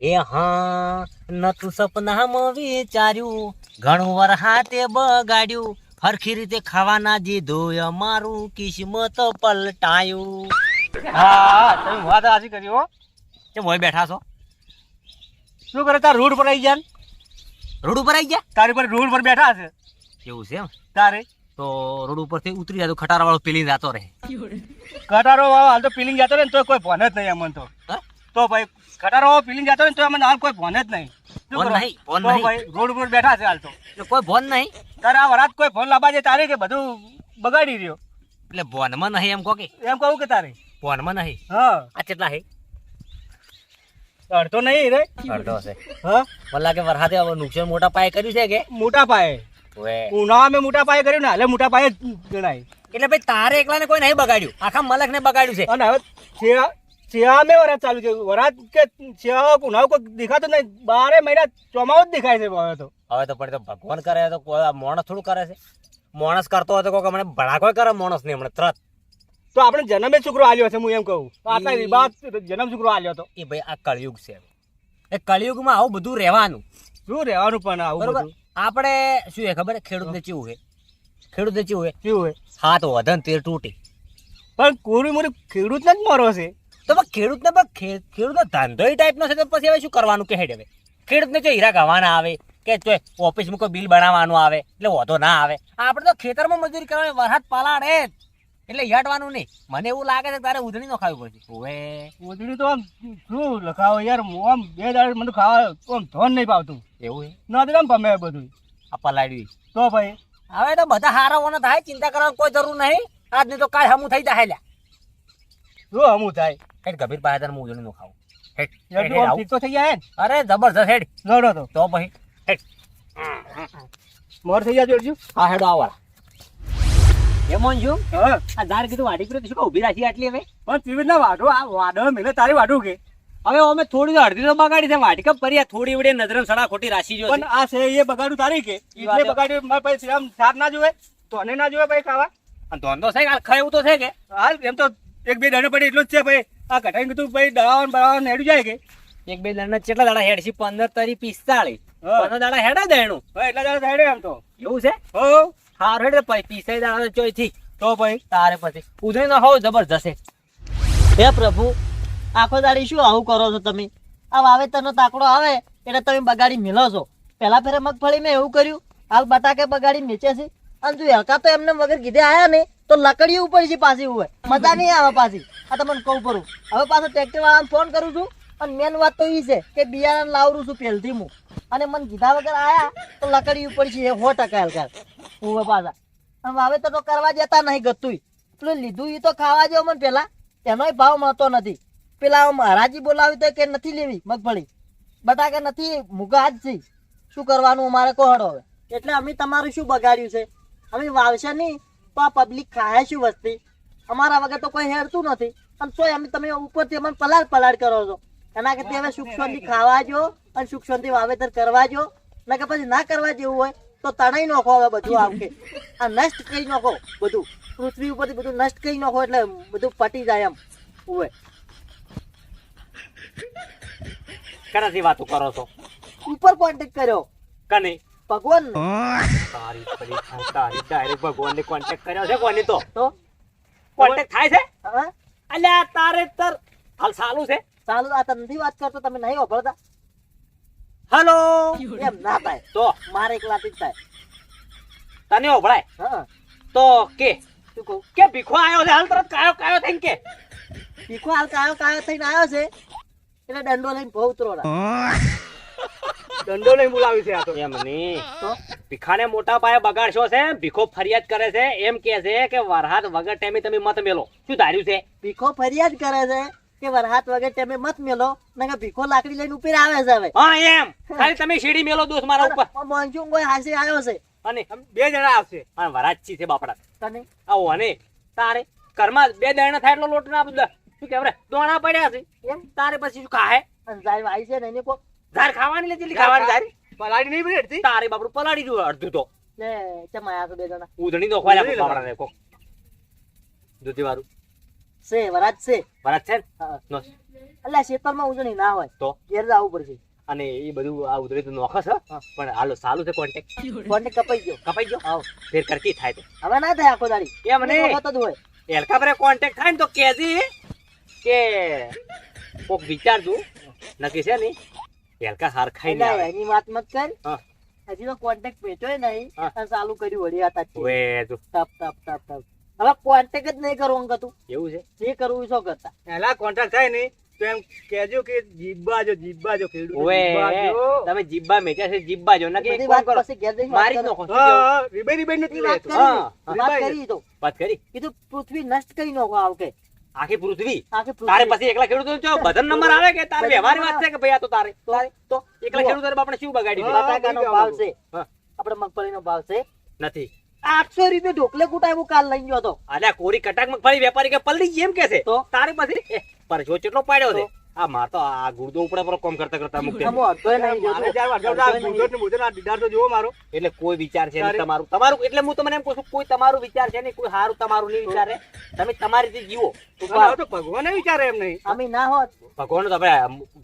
એ હા નતું સપનામાં વિચાર્યું. ઘણું વર હાથે બગાડ્યું. હરખી રીતે ખાવાના દીધું અમારું કિસ્મત પલટાયું. હા તમે વાત સાચી કરી હો. કેમ હોય બેઠા છો? શું કરે? તાર રોડ પર આવી ગયા? રોડ ઉપર આવી ગયા? તારી પર રોડ પર બેઠા છે. એવું છે એમ? તારે? તો રોડ ઉપરથી ઉતરી જાય તો ખટારા વાળો પેલી જાતો રહે. કટારો વાળો હાલ તો પીલિંગ જતો ને તો કોઈ ભોન જ નહીં એમ તો? તો ભાઈ કટારો વાળો પીલિંગ જતો ને તો અમને હાલ કોઈ ફોન જ નહીં. રોડ ઉપર બેઠા છે હાલ તો. કોઈ ફોન નહીં. તારે આ વરાત કોઈ ફોન લાવવા જે તારે કે બધું બગાડી રહ્યો? એટલે ભોનમાં નહીં એમ કહો કે. એમ કહું કે તારે? ભોનમાં નહીં. હા. આ કેટલા હે અડધો નહીં રે. અડધો છે. હા. મને લાગે વરસાદે હવે નુકસાન મોટા પાયે કર્યું છે કે? મોટા પાયે. ઉનાળા મેં મોટા પાયે કર્યું ને હાલે મોટા પાયે ગણાય. એટલે ભાઈ તારે એકલાને કોઈ નહીં બગાડ્યું. આખા મલક ને બગાડ્યું છે. અને હવે શિયા મેં વરાત ચાલુ છે વરાત કે શિયા ઉનાળો કોઈ દેખાતું નહીં. બારે મહિના ચોમાવું જ દેખાય છે હવે તો. હવે તો પણ તો ભગવાન કરે તો માણસ થોડું કરે છે. માણસ કરતો હોય તો કોઈ હમણાં ભડાકો કરે માણસ ને હમણાં તરત. તો આપણે જન્મે છોકરો આલ્યો છે હું એમ કહું. આટલા વિવાદ જન્મ છોકરો આલ્યો હતો એ ભાઈ આ કળિયુગ છે. એ કળિયુગમાં આવું બધું રહેવાનું. શું રહેવાનું પણ આવું બરોબર? આપણે શું છે ખબર? ખેડૂતને કેવું છે. ખેડૂતને કેવું છે. કેવું હોય હાથ વધન તેર તૂટે. પણ કોરી મોરી ખેડૂતને જ મરો છે. તો પણ ખેડૂતને પણ ખેડૂતનો ધંધો એ ટાઈપનો છે તો પછી હવે શું કરવાનું? કે હેડ હવે. ખેડૂતને જો હીરા ગવાના આવે કે જો ઓફિસમાં કોઈ બિલ બનાવવાનું આવે એટલે વધો ના આવે. આપણે તો ખેતરમાં મજૂરી કરવાની વરસાદ પલાળે જ. એટલે યાડવાનું નહીં. મને એવું લાગે છે તારે ઉધણી નો ખાવી પડશે. ઓવે. ઉધડી તો આમ શું લખાવો યાર આમ બે દાડ મને ખાવા આમ ધોન નહીં પાવતું એવું નથી આમ ગમે બધું? આ પલાડ્યું તો ભાઈ? હવે તો બધા હારાઓને થાય ચિંતા કરવાની કોઈ જરૂર નહીં. આજની તો કાલ હમું થઈ જાય લ્યા શું હમું થાય? હેડ ગભીર પાસે તારે હું નો ખાવું. હેડ હેડ, તો થઈ જાય અરે જબરજસ્ત હેડ. લડો તો. તો પછી હેડ. મોર થઈ જાય જોડજો. હા હેડો આવા એમોન છું આ ઝાડ કીધું વાડી પર શું ઊભી રાખી આટલી હવે? પણ તીવી ના વાઢો આ વાઢો મેલે તારી વાઢું કે. હવે અમે થોડી અડધી તો બગાડી છે વાટી કપ થોડી વડે નજર સડા ખોટી રાશી જો પણ આ છે એ બગાડું તારી કે. એટલે બગાડ્યું મારે પછી આમ સાર ના જોવે તો ના જોવે ભાઈ ખાવા. ધોંધો છે ખાય એવું તો છે કે. હાલ એમ તો એક બે દાડે પડી એટલું જ છે ભાઈ આ કટાઈ કીધું ભાઈ દવાઓને બવાઓને હેડું જાય કે? એક બે દાડા કેટલા દાડા હેડ છે પંદર તરી પિસ્તાળીસ. હા. પંદર દાડા હેડા દેણું. એટલા દાડા હેડે એમ તો. એવું છે? હો. હાર હેડે પછી પિસ્તાઈ દાડા ચોઈ થી. તો ભાઈ તારે પછી. ઉધઈ ના હોવ જબરજસ્ત. હે પ્રભુ આખો દાડી શું આવું કરો છો તમે? આ વાવેતરનો તાકડો આવે એટલે તમે બગાડી મિલો છો. પહેલા ફેરે મગફળી મેં એવું કર્યું હાલ બટાકે બગાડી વેચે છે. અને જો હલકા તો એમને વગર કીધે આયા ને તો લકડી ઉપર છે પાછી હોય મજા નહીં આવે પાછી. આ તમને કહું પડું હવે પાછો ટ્રેક્ટર વાળાને ફોન કરું છું અને મેન વાત તો એ છે કે બિયારણ લાવરું છું પહેલથી હું. અને મને કીધા વગર આયા તો લકડી ઉપર છે, સો ટકા હલકા હું પાછા. અને વાવેતર તો કરવા જતા નહીં ગતુંય. પેલું લીધું એ તો ખાવા જેવો મને પેલા. એનોય ભાવ મળતો નથી. પેલા મહારાજી હરાજી બોલાવી તો કે નથી લેવી મગફળી. બટાકા નથી, મૂગા જ છે. શું કરવાનું અમારે કહો હળો હવે? એટલે અમે તમારું શું બગાડ્યું છે? અમે વાવશે નહીં, તો આ પબ્લિક ખાય શું વસ્તી? અમારા વગર તો કોઈ હેરતું નથી. પણ તોય અમે તમે ઉપરથી અમને પલાળ પલાળ કરો છો. એના કરતા હવે સુખ શાંતિ ખાવા જો અને સુખ શાંતિ વાવેતર કરવા જો. ને કે પછી ના કરવા જેવું હોય તો તણાઈ નાખો હવે બધું આવકે આ નષ્ટ કરી નાખો બધું. પૃથ્વી ઉપરથી બધું નષ્ટ કરી નાખો એટલે બધું પટી જાય એમ. હોય કનાથી વાતો કરો છો? ઉપર કોન્ટેક્ટ કર્યો. કને? ભગવાન. તારી તારી ડાયરેક્ટ ભગવાનને કોન્ટેક્ટ કર્યો છે કોની તો? તો? કોન્ટેક્ટ થાય છે? અલ્યા તારે તર હાલ સાલું છે. સાલું? આ તમથી વાત કરતો? તમે નહીં ઓભળતા હલો? એમ ના થાય. તો? મારે એકલાથી જ થાય. તને ઓભળાય હા. તો કે? શું કહું? કે ભીખો આવ્યો છે? હાલ તરત કાયો કાયો થઈને કે. ભીખો હાલ કાયો કાયો થઈને આવ્યો છે. એટલે દંડો લઈને ભવ ઉતરો દંડો લઈને બોલાવી છે આ તો. એમ નહીં. તો? ભીખાને મોટા પાયે બગાડશો છે ભીખો ફરિયાદ કરે છે એમ કે છે કે વરહાત વગર ટાઈમે તમે મત મેલો. શું ધાર્યું છે? ભીખો ફરિયાદ કરે છે કે વરહાત વગર તમે મત મેલો નકર ભીખો લાકડી લઈને ઉપર આવે છે હવે. હા એમ. ખાલી તમે શેડી મેલો દોસ્ત મારા ઉપર. મોનસૂન કોઈ હાસી આવ્યો છે. અને બે જણા આવશે. અને વરાચી છે બાપડા. તને આવો અને તારે ઘરમાં બે દાણા થાય એટલો લોટ ના બધા શું કેવરે દોણા પડ્યા છે. એમ? તારે પછી શું ખાહે? અને જાય આવી છે ને એને કો ધાર ખાવાની લેતી ખાવાની ધારી પલાડી નહીં બની હેડતી? તારે બાપડું પલાડી દઉં અડધું તો. લે ચમ આયા છો બે જણા? ઉધણી તો ખવાય ઉધણી બાપડા કો દૂધી વાળું છે વરાજ છે. વરાજ છે ને? એટલે શેતરમાં ઉજળી ના હોય. તો? ઘેર જ આવવું પડશે. અને એ બધું આ ઉધરે તો નોખસ હ. પણ હાલો સાલું છે કોન્ટેક્ટ કોન્ટેક કપાઈ ગયો. કપાઈ ગયો? આવ ફેર કરતી થાય તો? હવે ના થાય આખો દાડી. કે મને નહીં વખત જ હોય. એલકા પર કોન્ટેક્ટ થાય ને તો કેજી કે કોક વિચારતું નક્કી છે ને? એલકા હાર ના આવે. એની વાત મત કર. હજી તો કોન્ટેક્ટ પેચોય નહીં. અને ચાલુ કર્યું વળી આ તાચી ઓએ જો. ટપ ટપ ટપ ટપ. હવે કોન્ટેક્ટ જ નહીં કરવું અંકતું એવું છે? જે કરવું શું કરતા? એલા કોન્ટ્રાક્ટ થાય નહીં તો એમ કેજો કે જીબ્બાજો જીબ્બાજો ખેડૂત ઓએ તમે જીબ્બા મેચ્યા છે જીબ્બા જો. બધી એક વાત કરો. મારી નો હા રીબે રીબાઈ નથી વાત કરી હા, વાત કરી તો વાત કરી. કીધું પૃથ્વી નષ્ટ કરી નાખો આ વખતે આખી પૃથ્વી. તારે પછી એકલા ખેડૂતો જો બધાનો નંબર આવે કે તારે બધાનો વાત છે કે ભાઈ આ તો તારે? તો એકલા. ખેડૂતો આપણે શું બગાડી? બટાકાનો ભાવ છે. આપણે મગફળીનો ભાવ છે. નથી. આઠસો રૂપિયા ઢોકલે કુટાય કાલ લઈ ગયો હતો. અલ્યા કોરી કટાક મગફળી વેપારી કે પલળી જેમ એમ કે છે? તો? તારે પછી? પરસો કેટલો પાડ્યો છે? આ માર તો આ ગુર્દો ઉપર પર કામ કરતા કરતા મૂકી. આમ અડધોય નહીં મારે ચાર વાગ્યા આ નહીં. ને ભૂંડો આ દીદાર તો જુઓ મારો. એટલે કોઈ વિચાર છે નહીં તમારું. તમારું એટલે હું તમને એમ કહું છું કોઈ તમારું વિચાર છે નહીં કોઈ સારું તમારું નહીં વિચારે. તમે તમારી રીતે જીવો. તો ભગવાને વિચારે એમ નહીં. અમે ના હોત. ભગવાન તો આપણે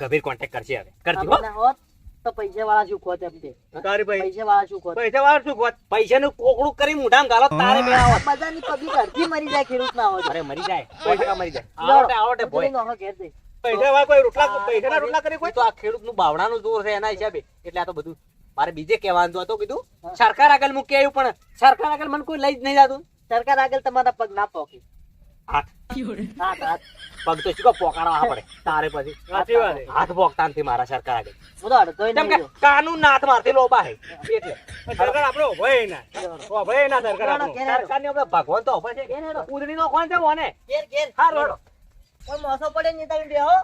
ગંભીર કોન્ટેક્ટ કરશે હવે. કરજો ના હોત તો પૈસા વાળા શું ખોત એમ કે તારે ભાઈ પૈસા વાળા શું ખોત? પૈસા વાળા શું ખોત? પૈસા નું કોકડું કરી મુઢામાં ગાલો તારે મેળા આવત. બધાની પબ્લિક અડધી મરી જાય ખેડૂત ના હોય અરે મરી જાય. પૈસા મરી જાય. આવડે આવડે ભોય. નો ઘેર જઈ. પૈસા વાર કોઈ રોટલા હા, પૈસાના રોટલા કરે એ કોઈ? તો આ ખેડૂતનું બાવડાનું જોર છે એના હિસાબે. એટલે આ તો બધું મારે બીજે કહેવાનું હતું કીધું સરકાર આગળ મૂકી આવ્યું પણ સરકાર આગળ મને કોઈ લઈ જ નહીં જતું. સરકાર આગળ તમારા પગ ના પોકી. હાથ. હાથ હાથ. પગ તો શું કહો પડે. તારે પછી સાચી વાત છે. હાથ પોકતા નથી મારા સરકાર આગળ. હું તો અડધોય કેમ નહીં કે કાનૂન ના મારથી લોબા હે એટલે સરકાર આપણો ભય ના. ભય ના સરકાર ચાલો, આપણો. ઘેર હેડો. સરકારની આપણે ભગવાન તો હોય છે. ઘેર હેડો. ઉધડી નો કોણ છે મોને? ઘેર ઘેર. હારું હેડો. કોઈ મોસો પડે નહીં તમે બેહો.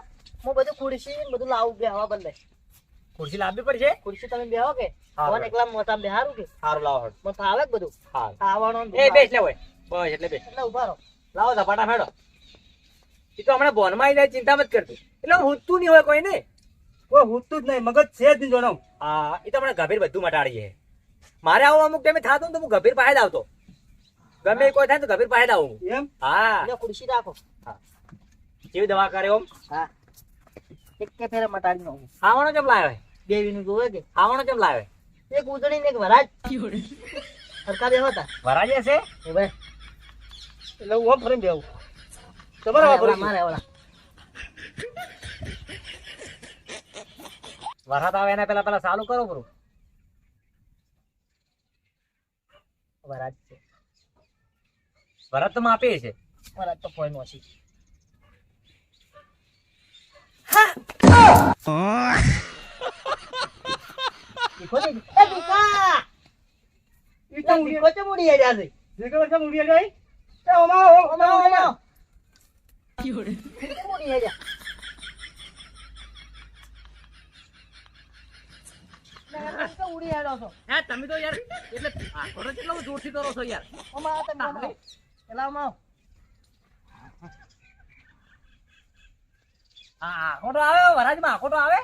હું બધું ખુરશી ને બધું લાવું બેહવા બંધ ખુરશી લાવવી પડશે? ખુરશી તમે બેહો કે? હા, એકલા મોટા બેહારું કે? હારું લાવો મને ફાવે બધું? એ બેસ લે હોય. બસ એટલે બેસ. એટલે ઊભા રહો. લાવો ઝપાટા ફેડો. એ તો હમણાં બોનમાં આવી ચિંતા મત કરતી. એટલે હુંતું નહીં હોય કોઈ ને કોઈ હુતું જ નહીં મગજ છે જ નહીં જોનો હા એ તો હમણાં ગભીર બધું મટાડીએ. મારે આવું અમુક ટાઈમે થતું ને તો હું ગભીર પાસે જ આવતો. ગમે કોઈ થાય તો ગભીર પાસે જ આવું. એમ? હા. ખુરશી રાખો. કેવી દવા કરે ઓમ? હા. એક કે ફેરે મટાડી નો ખાવાનો કેમ લાવે? બે નું જોવે કે? ખાવાનો કેમ લાવે? એક ઉજળી ને એક વરાજ સરકાર એવો હતા વરાજ છે? એ ભાઈ. એટલે હું આમ ફરીને તમારે આવા મારે ઓલા. વરસાદ આવે એના પેલા પેલા ચાલુ કરો બરો વરાજ છે. વરસાદ તો માપે છે. વરાજ તો કોઈ ને, છે? જે કે વર્ષે ઉડી જાય એ ઓમાં આવો, ઓમાં ઓમાં, આવો, ઓમાં. ઓમાં. ચમ ઉડી આયા? ના, તમે તો ઉડી આયા છો. હે તમે તો યાર એટલે આખો કેટલો જોરથી કરો છો યાર ઓમાં આવો તમે, ઓમાં આવો. પેલા ઓમાં આવો. હા. આખો તો આવે વરાજમાં. આવે?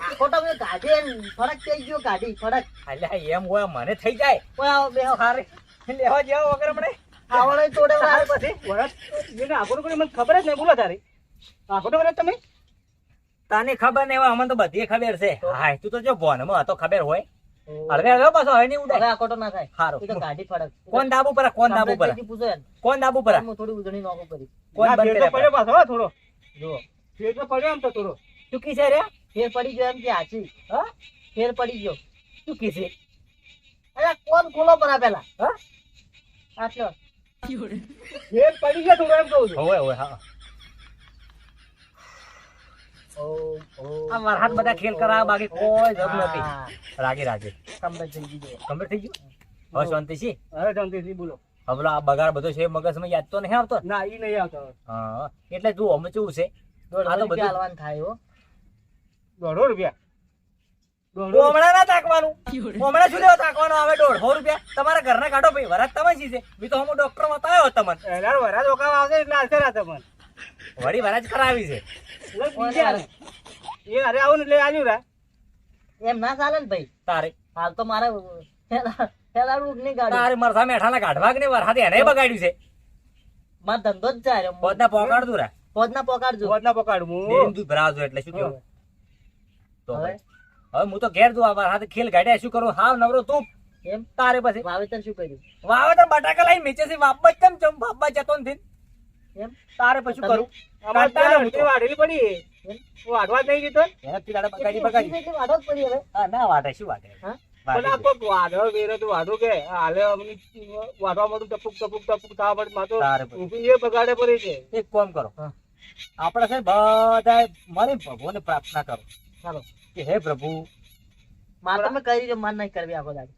આખો મેં કાઢી ફરક થઈ ગયો કાઢી ફરક. એટલે એમ હોય મને થઈ જાય. ઓય આવો હારે. લેવા જેવા વગર મને. આવડે તોડે તારે પછી. વરસ જેને આખો કોઈ મને ખબર જ નહીં. બોલો તારી. આખો તો વરસ તમે? તને ખબર નહીં હોય અમને તો બધી ખબર છે. હા તું તો જો ભોનમાં હતો ખબર હોય. હળવે હળવે પાછો હવે નહીં હવે ઉડે આખો તો ના થાય. હારું. તો કાઢી ફરક. કોણ દાબુ પર કોણ દાબુ પર. કોણ દાબુ પર? હું થોડી ઉધણી નોકો કરી. કોણ બંધ કરે પડ્યો પાછો થોડો. જુઓ. ફેર તો પડ્યો આમ તો થોડો. ચૂકી છે રે? ફેર પડી ગયો એમ કે હાચી હા? ફેર પડી ગયો. ચૂકી છે અરે કોણ ખોલો પરા પેલા? હા? આટલો. ફેર પડી ગયો થોડો એમ કહું છું. હોય હોય હા. આ મારા હાથ બધા ખેલ કરાવવા બાકી કોઈ જરૂર નથી. રાગે રાગે. કમ્પ્લેટ થઈ ગયું કમ્પ્લીટ થઈ ગયું? હવે શાંતિ છે? હવે શાંતિથી બોલો. હવે આ બગાડ બધો છે મગજમાં યાદ તો નહીં આવતો ના? એ નહીં આવતો હા એટલે તું અમે કેવું છે? આ તો બધું હાલવાનું થાય હો. દોઢો રૂપિયા? હમણાં ના તાકવાનું હમણાં શું લેવા તાકવાનું આવે દોઢસો રૂપિયા? તમારા ઘરના કાઢો ભાઈ વરાજ તમે શી છે મેં તો હું ડોક્ટર બતાવ્યો તમને. ઓકાવા આવશે એટલે આવશે વળી કરાવી છે. એ અરે આવું એટલે આવ્યું રા. એમ ના ચાલે ને ભાઈ. તારે. હાલ તો મારે રૂપ નહીં ગાડી તારે મરસા મેઠાના કાઢવા કે નહીં? વરસાદ એને બગાડ્યું છે. મારો ધંધો જ જાય પોતને પોકાડતું રે. હોદના પકડજો હોદ ના પકડ હું ડેરીનું દૂધ એટલે શું કેવું તો હવે? હું તો ઘેર જો આ હાથે ખેલ ગાડ્યા શું કરું? હાવ નવરો તું. એમ? તારે પછી. વાવેતર શું કર્યું? વાવેતર બટાકા લઈને નીચે થી વાપવા કેમ ચમ વાપવા જતો નથી. એમ? તારે પછી કરું. અમારે કાંટા ત્યાં ને પડી. એમ? નહીં દીધો એને પીલાડે બગાડી બગાડી. એટલી પડી હવે. હા ના વાટે શું વાટે હા? પણ આ વાઢો વેરો તો વાઢો કે? હાલે અમને વાઢવા મળું ટપુક ટપુક ટપુક થવા પડે માતો તારે પછી. ઊભી એ બગાડે પડી છે. એક કામ કરો. હા. આપણે છે ને બધા મળી ભગવાનને પ્રાર્થના કરો. ચાલો. કે હે પ્રભુ. મારે તમે કરી જો માર નહીં કરવી આખો દાડી.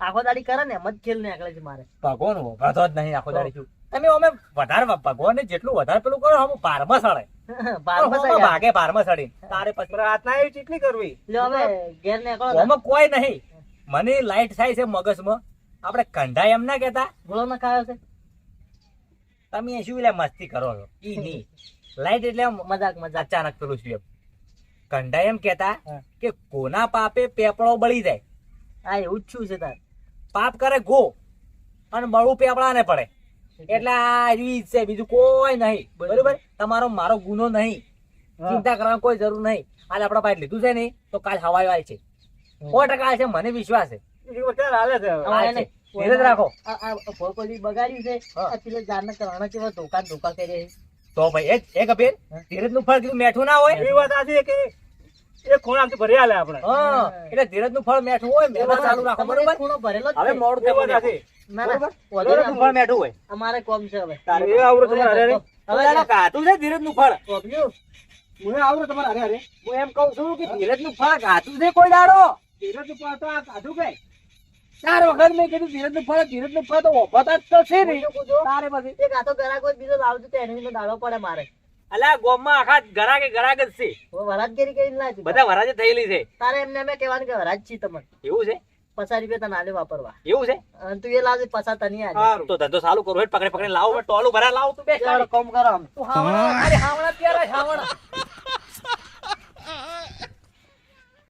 આખો દાડી કરે ને મત ખેલ નીકળે છે મારે. ભગવાન વધો જ નહીં આખો દાડી. તમે અમે વધારે ભગવાનને જેટલું વધારે પેલું કરો હમ સળે બારમાં હમ ભાગે બારમાં સડી તારે પછી પ્રાર્થના એવી ચીટલી કરવી. હવે ઘેર ને. કોઈ નહીં. મને લાઈટ થાય છે મગજમાં. આપણે કંઢા એમ ના કેતા ગોળો ના ખાયો છે? તમે શું એટલે મસ્તી કરો છો? ઈ નહીં. લાઈટ એટલે મજાક મજાક અચાનક પેલું શું એમ? કંઢા એમ કેતા કે કોના પાપે પેપળો બળી જાય? આ એવું જ છું છે તાર. પાપ કરે ગો અને બળું પેપડાને પડે. એટલે આ રીત છે બીજું કોઈ નહીં. બરોબર. તમારો મારો ગુનો નહીં. ચિંતા કરવાની કોઈ જરૂર નહીં. આજે આપણા પાસે લીધું છે નહીં તો કાલ હવાઈ વાય છે. સો ટકા છે મને વિશ્વાસ છે. હાલે છે. ધીરજ રાખો. આ આ બગાડ્યું છે? હા. આ પેલા કેવા ધોકા ધોકા કરે તો ભાઈ એક એક અભેર ધીરજનું ફળ કીધું મેઠું ના હોય એવી વાત સાચી કે એ ખૂણામાંથી ભરી હાલે આપણે. હા. એટલે ધીરજનું ફળ મેઠું હોય મહેનત ચાલુ રાખો તમારે બરોબર? ખૂણો ભરેલો હવે છે. મોડું એ વાત થયું સાચી ના ના. બરોબર? ધીરજનું ફળ મેઠું હોય. અમારે કોમ છે હવે. એ આવડે તમારે હારે હારે. હવે હવે કાતું છે ધીરજનું ફળ કોપ્યું? મને આવડે તમારે હારે હારે. હું એમ કઉ છું કે ધીરજનું ફળ કાતું છે કોઈ દાડો? ધીરજ તો આ કાઢું કે. ચાર વખત મેં કીધું ધીરજનું ફળ ધીરજનું ફળ તો ઓફતા જ તો છે ને. તારે પછી. એક આ તો ગરાક કોઈ બીજો લાવજો તો એનો દાડો પડે મારે. અલ્યા ગોમમાં આખા ગરાકે ગરાક જ છે. હવે વરાજગીરી કરીને લાવજો. બધા વરાજે થયેલી છે. તારે એમને અમે કહેવાનું કે વરાજ છી તમને. એવું છે? પચાસ રૂપિયા તને આલે વાપરવા. એવું છે? અને તું એ લાવજે પચાસ તને આજે સારું તો ધંધો સારું કરો પકડે પકડે લાવો ટોલું ભરા લાવો તું બે. કામ કોમ કરો આમ. તું હાવણા અરે હાવણા ત્યારે હાવણા.